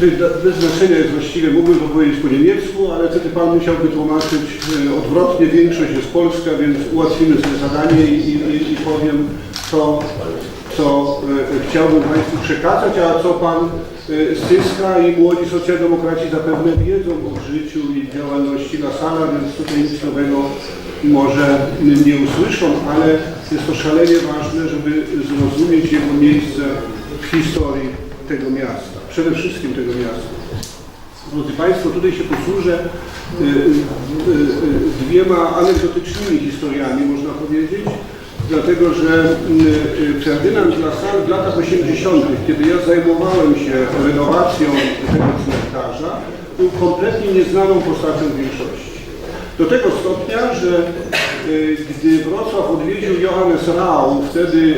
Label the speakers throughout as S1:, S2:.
S1: Tutaj bez znaczenia jest właściwie, mógłbym to powiedzieć po niemiecku, ale wtedy Pan musiał wytłumaczyć e, odwrotnie, większość jest polska, więc ułatwimy sobie zadanie i, i, i- powiem to, co e, chciałbym Państwu przekazać, a co Pan e, Styska i młodzi socjaldemokraci zapewne wiedzą o życiu i działalności Lasala, więc tutaj nic nowego może nie usłyszą, ale jest to szalenie ważne, żeby zrozumieć jego miejsce w historii tego miasta, przede wszystkim tego miasta. Drodzy Państwo, tutaj się posłużę y, y, y, dwiema anegdotycznymi historiami, można powiedzieć, dlatego że Ferdynand Lassalle w latach 80., kiedy ja zajmowałem się renowacją tego cmentarza, był kompletnie nieznaną postacią większości. Do tego stopnia, że gdy Wrocław odwiedził Johannes Rau, wtedy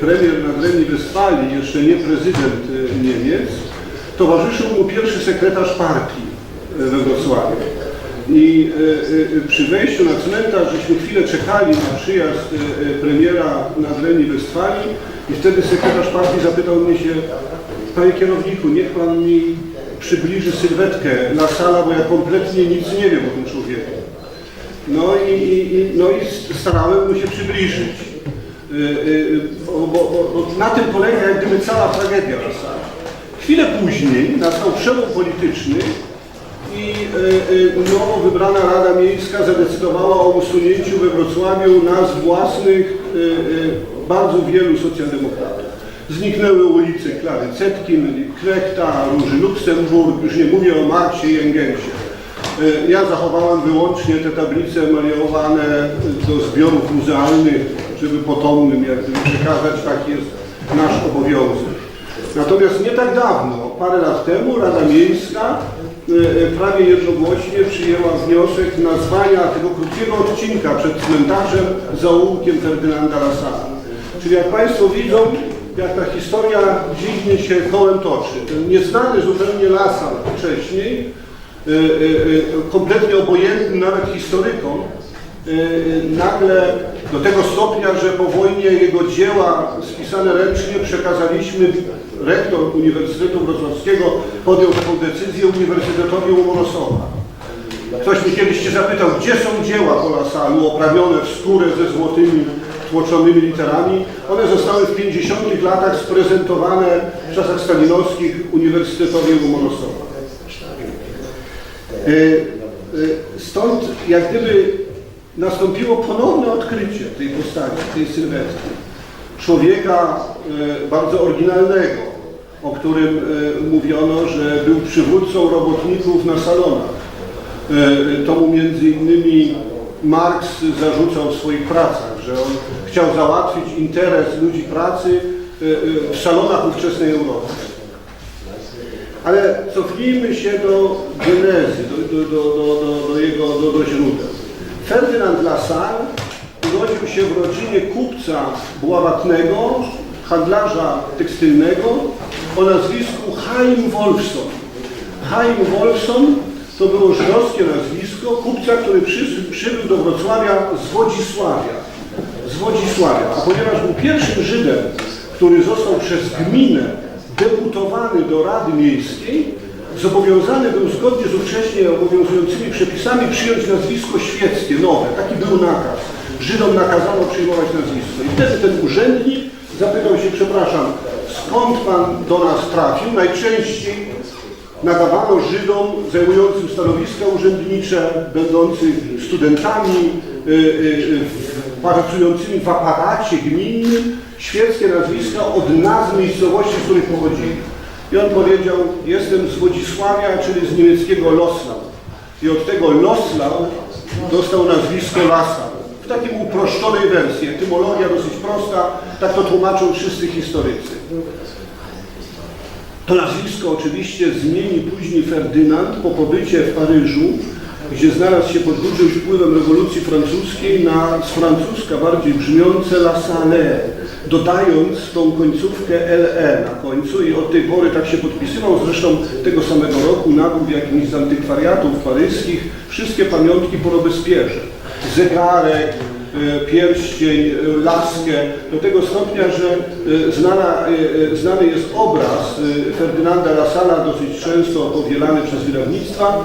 S1: premier Nadrenii Westfalii, jeszcze nie prezydent Niemiec, towarzyszył mu pierwszy sekretarz partii y, we Wrocławiu. I y, y, przy wejściu na cmentarz żeśmy chwilę czekali na przyjazd premiera Nadrenii Westfalii i wtedy sekretarz partii zapytał mnie się, panie kierowniku, niech pan mi przybliży sylwetkę na sala, bo ja kompletnie nic nie wiem o tym człowieku. No i, i, no i starałem mu się przybliżyć. Bo, bo, bo na tym polega jak gdyby cała tragedia Lasala. Chwilę później nastał przełom polityczny i y, y, nowo wybrana Rada Miejska zadecydowała o usunięciu we Wrocławiu nazw własnych y, bardzo wielu socjaldemokratów. Zniknęły ulice Klary Zetkin, Krechta, Róży Luksemburg, już nie mówię o Marcie i Engelsie. Y, Ja zachowałem wyłącznie te tablice emaliowane do zbiorów muzealnych, żeby potomnym jak gdyby przekazać, taki jest nasz obowiązek. Natomiast nie tak dawno, parę lat temu, Rada Miejska y, y, prawie jednogłośnie przyjęła wniosek nazwania tego krótkiego odcinka przed cmentarzem zaułkiem Ferdynanda Lasala. Czyli jak Państwo widzą, jak ta historia dziwnie się kołem toczy. Ten nieznany zupełnie Lasal wcześniej, y, kompletnie obojętny nawet historykom, nagle do tego stopnia, że po wojnie jego dzieła spisane ręcznie przekazaliśmy, rektor Uniwersytetu Wrocławskiego podjął taką decyzję Uniwersytetowi Łomonosowa. Ktoś mnie kiedyś się zapytał, gdzie są dzieła po Lasalu oprawione w skórę ze złotymi tłoczonymi literami. One zostały w 50 latach sprezentowane w czasach stalinowskich Uniwersytetowi Łomonosowa. Y, y, Stąd jak gdyby nastąpiło ponowne odkrycie tej postaci, tej sylwetki. Człowieka y, bardzo oryginalnego, o którym y, mówiono, że był przywódcą robotników na salonach. Y, To mu między innymi Marx zarzucał w swoich pracach, że on chciał załatwić interes ludzi pracy w salonach ówczesnej Europy. Ale cofnijmy się do genezy, do, do, do, do jego do, do źródeł. Ferdynand Lassalle urodził się w rodzinie kupca bławatnego, handlarza tekstylnego o nazwisku Chaim Wolfson. Chaim Wolfson to było żydowskie nazwisko kupca, który przy, przybył do Wrocławia z Wodzisławia. Z Wodzisławia. A ponieważ był pierwszym Żydem, który został przez gminę deputowany do Rady Miejskiej, zobowiązany był zgodnie z ówcześnie obowiązującymi przepisami przyjąć nazwisko świeckie, nowe. Taki był nakaz. Żydom nakazano przyjmować nazwisko. I wtedy ten urzędnik zapytał się, przepraszam, skąd pan do nas trafił? Najczęściej nadawano Żydom zajmującym stanowiska urzędnicze, będących studentami, y, y, pracującymi w aparacie gminnym, świeckie nazwiska od nazw miejscowości, z których pochodzili. I on powiedział, jestem z Wodzisławia, czyli z niemieckiego Loslau. I od tego Loslau dostał nazwisko Lasa. W takim uproszczonej wersji, etymologia dosyć prosta, tak to tłumaczą wszyscy historycy. To nazwisko oczywiście zmieni później Ferdynand po pobycie w Paryżu, gdzie znalazł się pod dużym wpływem rewolucji francuskiej na z francuska bardziej brzmiące La Salle, dodając tą końcówkę LE na końcu i od tej pory tak się podpisywał. Zresztą tego samego roku nabył w jakimś z antykwariatów paryskich wszystkie pamiątki po Robespierze. Zegarek, e, pierścień, e, laskę, do tego stopnia, że e, znana, znany jest obraz Ferdynanda Lasala, dosyć często powielany przez wydawnictwa,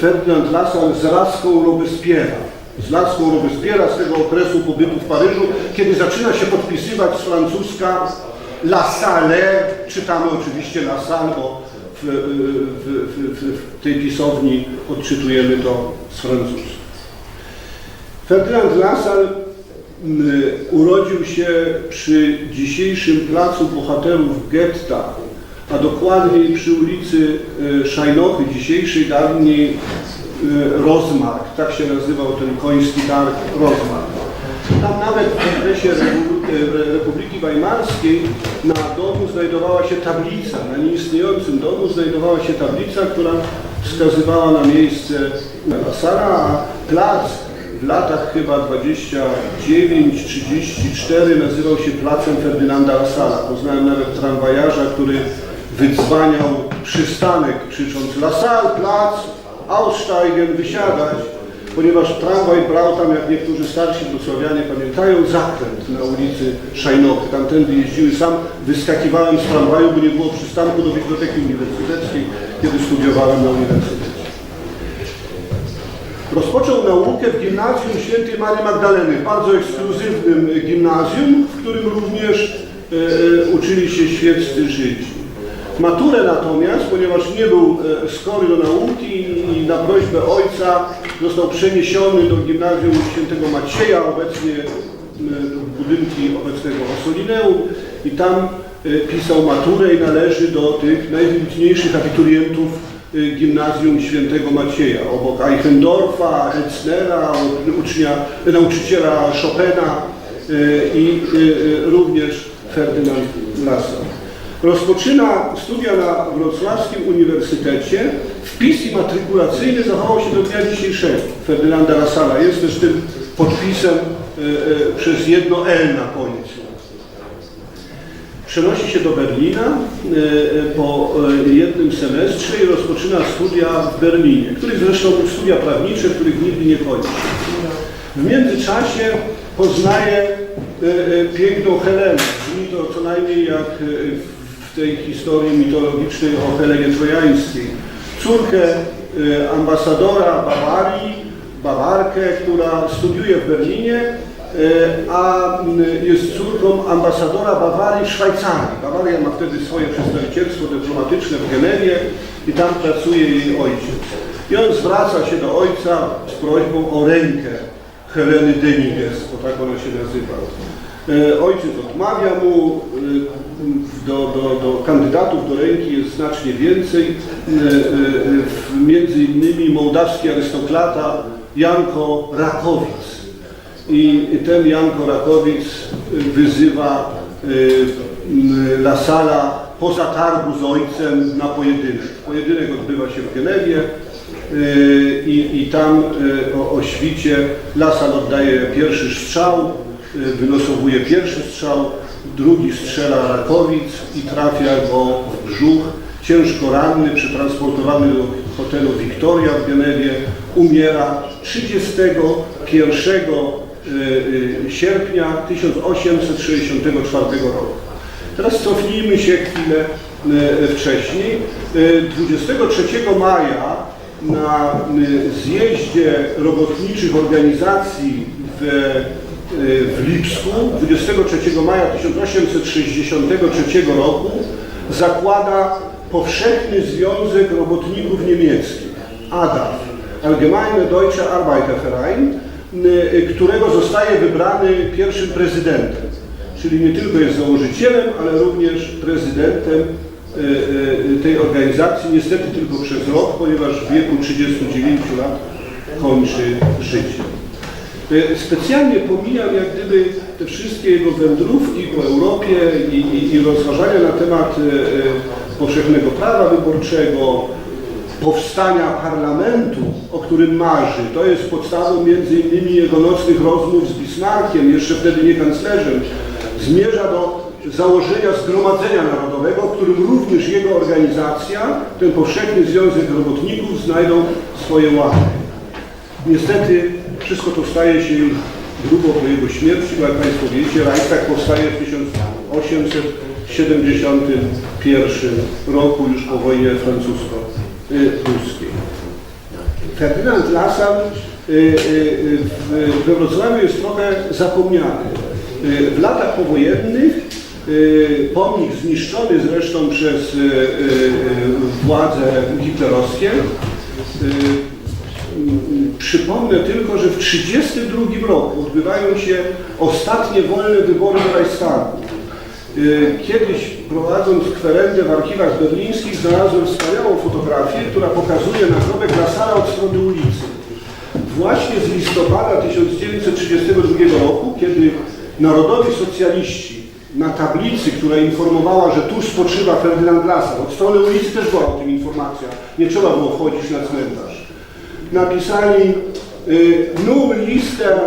S1: Ferdynand Lasal z laską Robespiera. Z laską Robespiera z tego okresu pobytu w Paryżu, kiedy zaczyna się podpisywać z francuska La Salle, czytamy oczywiście La Salle, bo w, w, w, w, w tej pisowni odczytujemy to z francuska. Ferdynand Lassalle mm, urodził się przy dzisiejszym placu bohaterów getta, a dokładniej przy ulicy e, Szajnochy, dzisiejszej dawniej e, Rozmark, tak się nazywał ten koński targ Rozmark. Tam nawet w okresie e, Republiki Weimarskiej na domu znajdowała się tablica, na nieistniejącym domu znajdowała się tablica, która wskazywała na miejsce Lasara, a plac w latach chyba 29-34 nazywał się Placem Ferdynanda Lasala. Poznałem nawet tramwajarza, który wydzwaniał przystanek krzycząc Lasal, plac, aussteigen, wysiadać, ponieważ tramwaj brał tam, jak niektórzy starsi wrocławianie pamiętają, zakręt na ulicy Szajnochy. Tamtędy jeździły sam, wyskakiwałem z tramwaju, bo nie było przystanku do Biblioteki Uniwersyteckiej, kiedy studiowałem na uniwersytecie. Rozpoczął naukę w gimnazjum świętej Marii Magdaleny, bardzo ekskluzywnym gimnazjum, w którym również e, uczyli się świeccy Żydzi. Maturę natomiast, ponieważ nie był e, skory do nauki i na prośbę ojca został przeniesiony do gimnazjum świętego Macieja, obecnie e, budynki obecnego Ossolineum i tam e, pisał maturę i należy do tych najwybitniejszych abiturientów gimnazjum świętego Macieja, obok Eichendorfa, Elsnera, ucznia, nauczyciela Chopina i również Ferdynand Lassalle. Rozpoczyna studia na Wrocławskim Uniwersytecie. Wpis matrykulacyjny zachował się do dnia dzisiejszego Ferdynanda Lassala. Jest też tym podpisem y, y, przez jedno L na końcu. Przenosi się do Berlina e, e, po e, jednym semestrze i rozpoczyna studia w Berlinie, których zresztą studia prawnicze, których nigdy nie kończy. W międzyczasie poznaje e, e, piękną Helenę. Brzmi to co najmniej jak e, w tej historii mitologicznej o Helenie Trojańskiej. Córkę e, ambasadora Bawarii, Bawarkę, która studiuje w Berlinie, e, a jest córką ambasadora Bawarii w Szwajcarii. Bawaria ma wtedy swoje przedstawicielstwo dyplomatyczne w Genewie i tam pracuje jej ojciec. I on zwraca się do ojca z prośbą o rękę Heleny Deniges, bo tak ona się nazywa. E, Ojciec odmawia mu, e, do, do, do kandydatów do ręki jest znacznie więcej, E, między innymi mołdawski arystokrata Janko Rakowic. I ten Janko Rakowic wyzywa Lasala poza targu z ojcem na pojedynek. Pojedynek odbywa się w Genewie i, i tam o, o świcie Lasal oddaje pierwszy strzał, wylosowuje pierwszy strzał, drugi strzela Rakowic i trafia go w brzuch. Ciężko ranny, przetransportowany do hotelu Victoria w Genewie, umiera 31 y, y, sierpnia 1864 roku. Teraz cofnijmy się chwilę y, wcześniej. Y, 23 maja na zjeździe robotniczych organizacji w, w Lipsku 23 maja 1863 roku zakłada Powszechny Związek Robotników Niemieckich, ADAF, Allgemeine Deutsche Arbeiterverein, y, którego zostaje wybrany pierwszym prezydentem. Czyli nie tylko jest założycielem, ale również prezydentem y, y, tej organizacji, niestety tylko przez rok, ponieważ w wieku 39 lat kończy życie. Y, Specjalnie pomijam jak gdyby te wszystkie jego wędrówki po Europie i, i, i rozważania na temat y, y, powszechnego prawa wyborczego, powstania parlamentu, o którym marzy. To jest podstawą między innymi jego nocnych rozmów z Bismarckiem, jeszcze wtedy nie kanclerzem. Zmierza do założenia Zgromadzenia Narodowego, w którym również jego organizacja, ten powszechny Związek Robotników znajdą swoje łapy. Niestety wszystko to staje się już grubo po jego śmierci, bo jak Państwo wiecie, Reichstag powstaje w 1871 roku, już po wojnie francusko-pruskiej. Ferdynand Lassalle y, y, y, we Wrocławiu jest trochę zapomniany. W latach powojennych pomnik zniszczony zresztą przez władze hitlerowskie. Przypomnę tylko, że w 1932 roku odbywają się ostatnie wolne wybory do Reichstagu. Y, Kiedyś prowadząc kwerendę w archiwach berlińskich znalazłem wspaniałą fotografię, która pokazuje nagrobek Lasala od strony ulicy. Właśnie z listopada 1932 roku, kiedy narodowi socjaliści na tablicy, która informowała, że tu spoczywa Ferdynand Lasal, od strony ulicy też była o tym informacja, nie trzeba było wchodzić na cmentarz, napisali y, Nur listę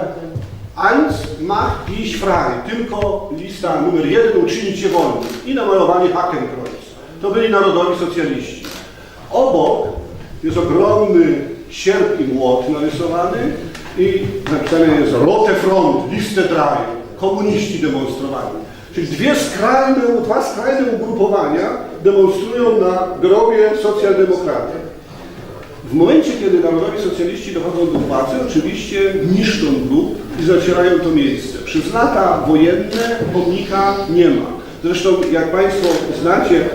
S1: Eins macht dich frei, tylko lista numer jeden uczyni cię wolnym i namalowali Hakenkreuz. To byli narodowi socjaliści. Obok jest ogromny sierp i młot narysowany i napisane jest Rote Front, Liste Drei, komuniści demonstrowali. Czyli dwie skrajne, dwa skrajne ugrupowania demonstrują na grobie socjaldemokraty. W momencie, kiedy narodowi socjaliści dochodzą do władzy, oczywiście niszczą grób i zacierają to miejsce. Przez lata wojenne pomnika nie ma. Zresztą, jak Państwo znacie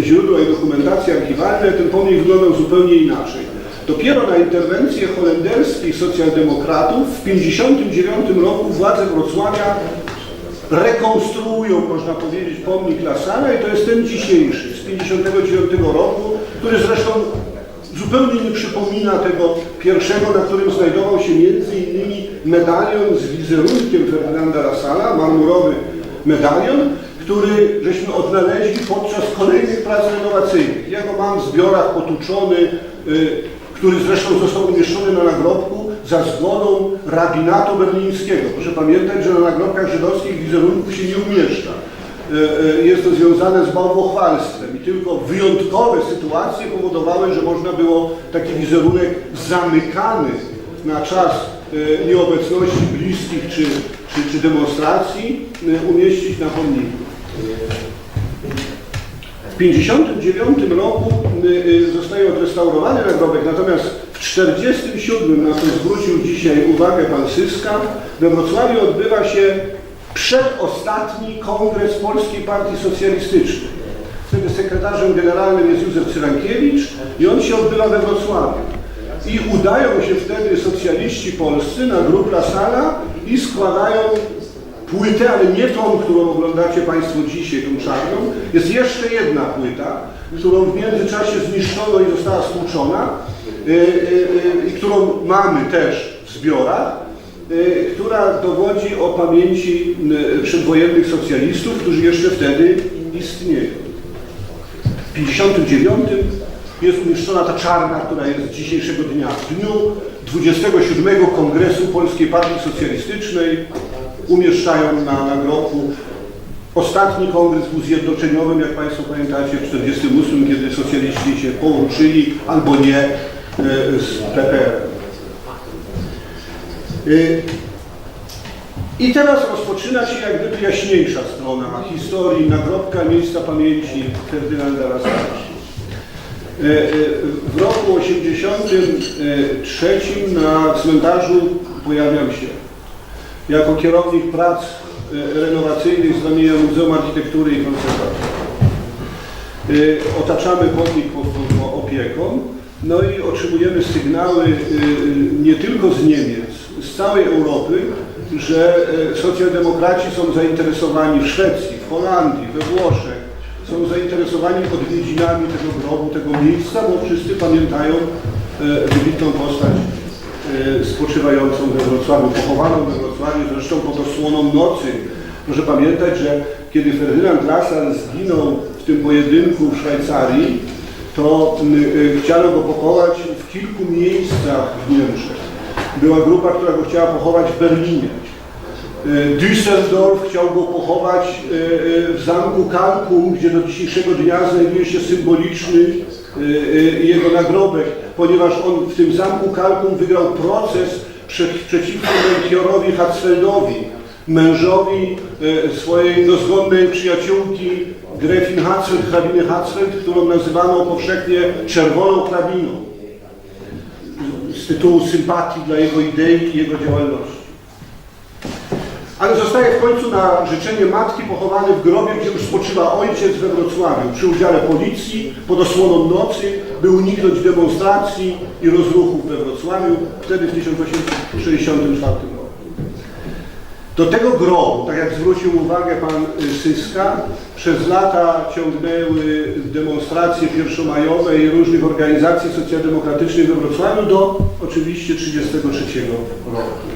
S1: źródła i dokumentacje archiwalne, ten pomnik wyglądał zupełnie inaczej. Dopiero na interwencję holenderskich socjaldemokratów w 1959 roku władze Wrocławia rekonstruują, można powiedzieć, pomnik Lasana i to jest ten dzisiejszy z 1959 roku, który zresztą zupełnie nie przypomina tego pierwszego, na którym znajdował się między innymi medalion z wizerunkiem Ferdynanda Lasala, marmurowy medalion, który żeśmy odnaleźli podczas kolejnych prac renowacyjnych. Ja go mam w zbiorach potuczony, y, który zresztą został umieszczony na nagrobku za zgodą rabinatu berlińskiego. Proszę pamiętać, że na nagrobkach żydowskich wizerunków się nie umieszcza. E, e, Jest to związane z bałwochwalstwem i tylko wyjątkowe sytuacje powodowały, że można było taki wizerunek zamykany na czas e, nieobecności bliskich czy, czy, czy demonstracji umieścić na pomniku. W 1959 roku zostaje odrestaurowany nagrobek, natomiast w 1947, na co zwrócił dzisiaj uwagę pan Syska, we Wrocławiu odbywa się przedostatni kongres Polskiej Partii Socjalistycznej. Wtedy sekretarzem generalnym jest Józef Cyrankiewicz i on się odbywa we Wrocławiu. I udają się wtedy socjaliści polscy na grób Lasala i składają płytę, ale nie tą, którą oglądacie Państwo dzisiaj, tą czarną. Jest jeszcze jedna płyta, którą w międzyczasie zniszczono i została stłuczona y, y, y, i którą mamy też w zbiorach, która dowodzi o pamięci y, przedwojennych socjalistów, którzy jeszcze wtedy istnieją. W 59 jest umieszczona ta czarna, która jest dzisiejszego dnia. W dniu 27 Kongresu Polskiej Partii Socjalistycznej umieszczają na nagrobku. Ostatni kongres był zjednoczeniowym, jak Państwo pamiętacie, w 1948, kiedy socjaliści się połączyli albo nie e, z PPR. Y, I teraz rozpoczyna się jak gdyby jaśniejsza strona historii nagrobka miejsca pamięci Ferdynanda Lasala. E, e, W roku 83 na cmentarzu pojawiam się jako kierownik prac renowacyjnych z ramienia Muzeum Architektury i Konserwacji. Otaczamy pomnik pod, opieką, no i otrzymujemy sygnały nie tylko z Niemiec, z całej Europy, że e, socjaldemokraci są zainteresowani w Szwecji, w Holandii, we Włoszech, są zainteresowani odwiedzinami tego grobu, tego miejsca, bo wszyscy pamiętają e, wybitną postać e, spoczywającą we Wrocławiu, pochowaną we Wrocławiu, zresztą pod osłoną nocy. Proszę pamiętać, że kiedy Ferdynand Lassalle zginął w tym pojedynku w Szwajcarii, to chciano go pochować w kilku miejscach w Niemczech. Była grupa, która go chciała pochować w Berlinie. E, Düsseldorf chciał go pochować e, e, w zamku Kalkum, gdzie do dzisiejszego dnia znajduje się symboliczny jego nagrobek, ponieważ on w tym zamku Kalkum wygrał proces prze, przeciwko Melchiorowi Hatzfeldowi, mężowi swojej dozgodnej przyjaciółki Grefin Hatzfeld, hrabiny Hatzfeld, którą nazywano powszechnie czerwoną hrabiną tytułu sympatii dla jego idei i jego działalności. Ale zostaje w końcu na życzenie matki pochowany w grobie, gdzie już spoczywa ojciec we Wrocławiu. Przy udziale policji, pod osłoną nocy, by uniknąć demonstracji i rozruchów we Wrocławiu, wtedy w 1864 roku. Do tego grobu, tak jak zwrócił uwagę pan Syska, przez lata ciągnęły demonstracje pierwszomajowe i różnych organizacji socjaldemokratycznych we Wrocławiu do oczywiście 1933 roku.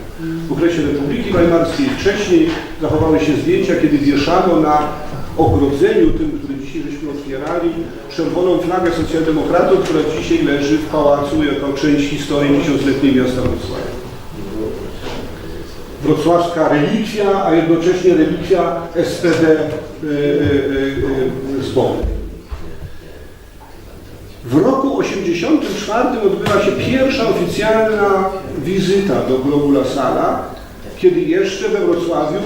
S1: W okresie Republiki Weimarskiej wcześniej zachowały się zdjęcia, kiedy wieszano na ogrodzeniu, tym, który dzisiaj żeśmy otwierali, czerwoną flagę socjaldemokratów, która dzisiaj leży w pałacu jako część historii tysiącletniej miasta Wrocławia wrocławska relikwia, a jednocześnie relikwia SPD y, y, y, z Bonn. W roku 84 odbyła się pierwsza oficjalna wizyta do grobu La Sala, kiedy jeszcze we Wrocławiu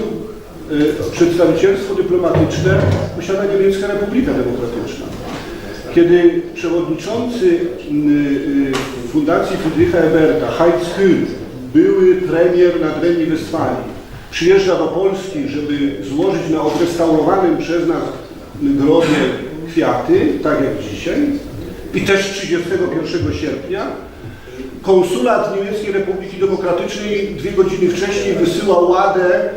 S1: przedstawicielstwo dyplomatyczne posiada Niemiecka Republika Demokratyczna. Kiedy przewodniczący y, y, Fundacji Friedricha Eberta, Heinz Kühn, były premier Nadrenii Westfalii, przyjeżdża do Polski, żeby złożyć na odrestaurowanym przez nas grobie kwiaty, tak jak dzisiaj, i też 31 sierpnia, konsulat Niemieckiej Republiki Demokratycznej dwie godziny wcześniej wysyła ładę e,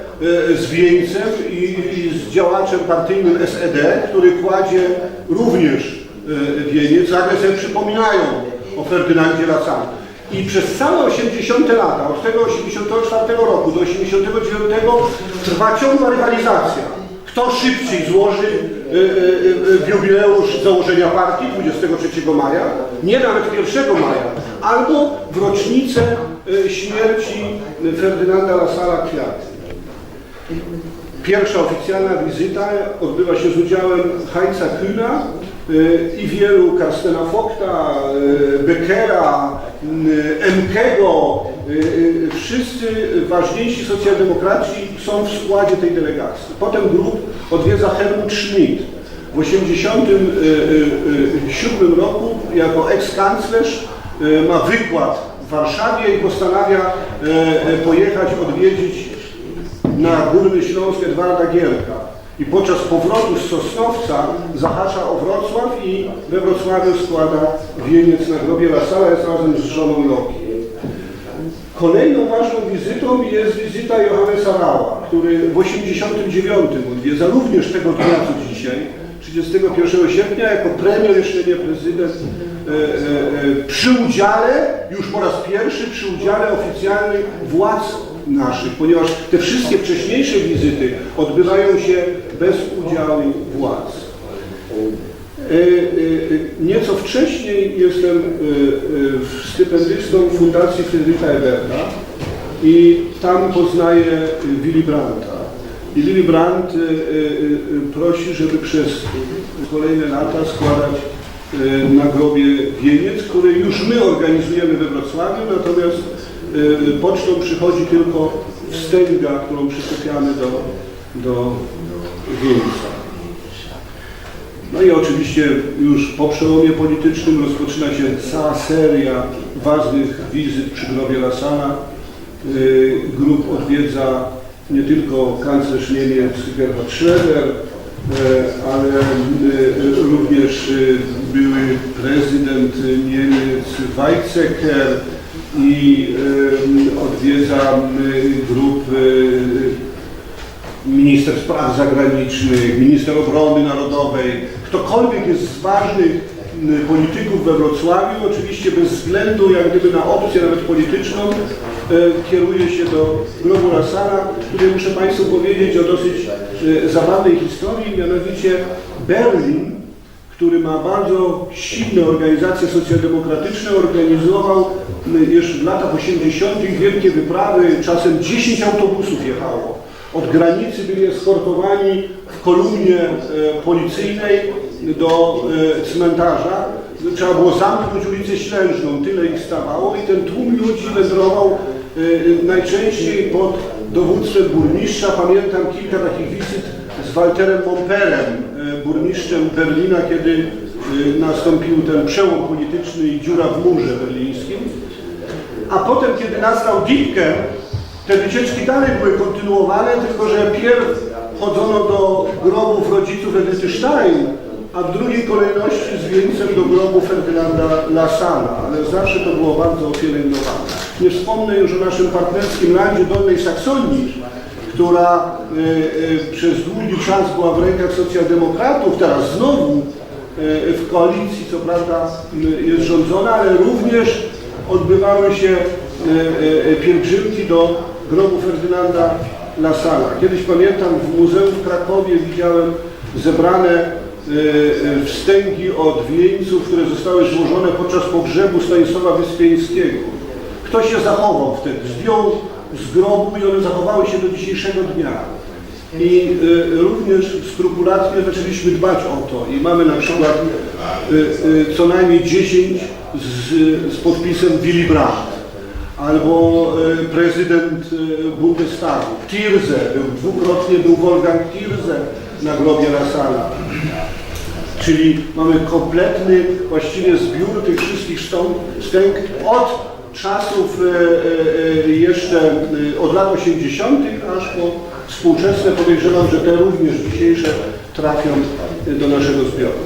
S1: z wieńcem i, z działaczem partyjnym SED, który kładzie również e, wieniec. Nagle sobie przypominają o Ferdynandzie Lassalle. I przez całe 80 lata, od tego 84 roku do 89 trwa ciągła rywalizacja. Kto szybciej złoży y, y, y, jubileusz założenia partii 23 maja, nie nawet 1 maja, albo w rocznicę y, śmierci Ferdynanda Lasala Kwiaty. Pierwsza oficjalna wizyta odbywa się z udziałem Heinza Kühna y, i wielu Karstena Fokta, y, Beckera, y, Emkego. y, y, Wszyscy ważniejsi socjaldemokraci są w składzie tej delegacji. Potem grup odwiedza Helmut Schmidt. W 1987 roku jako eks-kanclerz y, ma wykład w Warszawie i postanawia y, y, pojechać odwiedzić na Górny Śląsk Edwarda Gierka i podczas powrotu z Sosnowca zahacza o Wrocław i we Wrocławiu składa wieniec na grobie Lasala jest razem z żoną Loki. Kolejną ważną wizytą jest wizyta Johannesa Rała, który w 89 odwiedza również tego dnia co dzisiaj, 31 sierpnia, jako premier, jeszcze nie prezydent, e, e, e, przy udziale, już po raz pierwszy, przy udziale oficjalnych władz naszych, ponieważ te wszystkie wcześniejsze wizyty odbywają się bez udziału władz. E, e, e, Nieco wcześniej jestem stypendystą Fundacji Friedricha Eberta i tam poznaję Willy Brandta. I Willy Brandt prosi, żeby przez kolejne lata składać na grobie wieniec, który już my organizujemy we Wrocławiu, natomiast pocztą przychodzi tylko wstęga, którą przyczepiamy do, do wieńca. No i oczywiście już po przełomie politycznym rozpoczyna się cała seria ważnych wizyt przy grobie Lasana. Y, Grup odwiedza nie tylko kanclerz Niemiec Gerhard Schröder, y, ale y, również y, były prezydent Niemiec Weizsäcker i y, odwiedza y, grup y, minister spraw zagranicznych, minister obrony narodowej, ktokolwiek jest z ważnych m, polityków we Wrocławiu, oczywiście bez względu jak gdyby na opcję nawet polityczną, kieruje się do grobu Lasara, który muszę Państwu powiedzieć o dosyć zabawnej historii, mianowicie Berlin, który ma bardzo silne organizacje socjaldemokratyczne, organizował m, jeszcze w latach 80. wielkie wyprawy, czasem 10 autobusów jechało od granicy byli eskortowani w kolumnie e, policyjnej do e, cmentarza. Trzeba było zamknąć ulicę Ślężną, tyle ich stawało i ten tłum ludzi wędrował y, najczęściej pod dowództwem burmistrza. Pamiętam kilka takich wizyt z Walterem Momperem, y, burmistrzem Berlina, kiedy y, nastąpił ten przełom polityczny i dziura w murze berlińskim. A potem, kiedy nastał Dipkę, te wycieczki dalej były kontynuowane, tylko że pierw chodzono do grobów rodziców Edyty Stein, a w drugiej kolejności z wieńcem do grobu Ferdynanda Lasana, ale zawsze to było bardzo pielęgnowane. Nie wspomnę już o naszym partnerskim landzie Dolnej Saksonii, która y, y, przez długi czas była w rękach socjaldemokratów, teraz znowu y, w koalicji, co prawda y, jest rządzona, ale również odbywały się y, y, pielgrzymki do grobu Ferdynanda Lasala. Kiedyś pamiętam w muzeum w Krakowie widziałem zebrane y, y, wstęgi od wieńców, które zostały złożone podczas pogrzebu Stanisława Wyspiańskiego. Kto się zachował wtedy? Zdjął z grobu i one zachowały się do dzisiejszego dnia. I y, również skrupulatnie zaczęliśmy dbać o to i mamy na przykład y, y, co najmniej 10 z, z podpisem Willy Brandt albo y, prezydent y, Bundestagu, Tirze, był, dwukrotnie był Wolfgang Tirze na grobie Lasala. Czyli mamy kompletny właściwie zbiór tych wszystkich stąd, wstęg od czasów e, e, jeszcze e, od lat 80. aż po współczesne. Podejrzewam, że te również dzisiejsze trafią do naszego zbioru.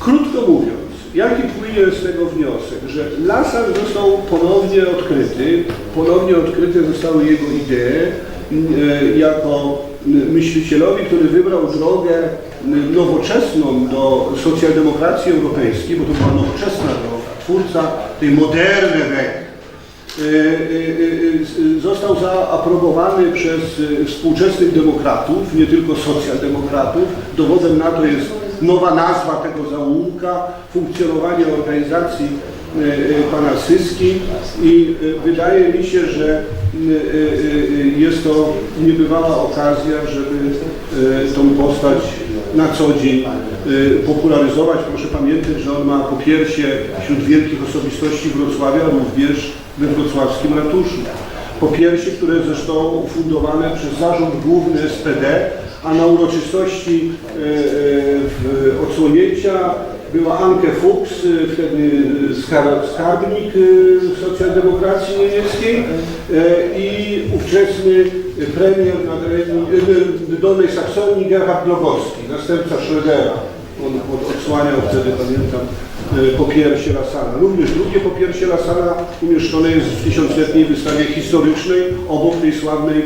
S1: Krótko mówiąc, jaki płynie z tego wniosek, że Lasar został ponownie odkryty, ponownie odkryte zostały jego idee jako myślicielowi, który wybrał drogę nowoczesną do socjaldemokracji europejskiej, bo to była nowoczesna droga, twórca tej moderne weg. E, Został zaaprobowany przez e, współczesnych demokratów, nie tylko socjaldemokratów. Dowodem na to jest nowa nazwa tego zaułka, funkcjonowanie organizacji e, pana Syski i wydaje mi się, że jest to niebywała okazja, żeby tą postać na co dzień e, popularyzować. Proszę pamiętać, że on ma popiersie wśród wielkich osobistości Wrocławia, również we wrocławskim ratuszu. Popiersie, które zostało ufundowane przez Zarząd Główny SPD, a na uroczystości e, w odsłonięcia była Anke Fuchs, wtedy skar- skarbnik socjaldemokracji niemieckiej i ówczesny premier nadrenii- e, Dolnej Saksonii Gerhard Glogowski, następca Schrödera. On od- odsłaniał wtedy, pamiętam, popiersie Lasana. Również drugie popiersie Lasana umieszczone jest w tysiącletniej wystawie historycznej obok tej sławnej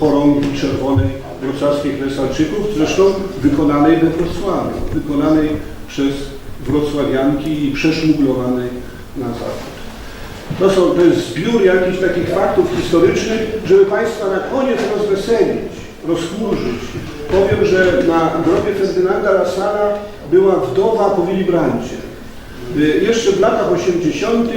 S1: chorągi czerwonej wrocławskich lesalczyków, zresztą wykonanej we Wrocławiu, wykonanej przez wrocławianki i przeszmuglowanej na zachód. To, są, to jest zbiór jakichś takich faktów historycznych, żeby Państwa na koniec rozweselić, rozchmurzyć. Powiem, że na grobie Ferdynanda Lasana była wdowa po Willy Brandcie. Y, Jeszcze w latach 80.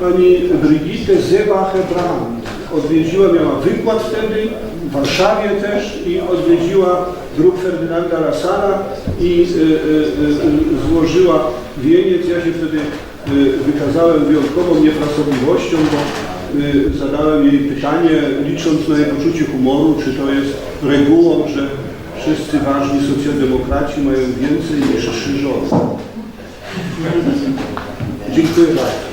S1: pani Brigitte Zebache-Brandt odwiedziła, miała wykład wtedy w Warszawie też i odwiedziła grób Ferdynanda Lasana i y, y, y, złożyła wieniec. Ja się wtedy y, wykazałem wyjątkową niefrasobliwością, bo y, zadałem jej pytanie, licząc na jej poczucie humoru, czy to jest regułą, że wszyscy ważni socjaldemokraci mają więcej niż trzy żony. Dziękuję bardzo.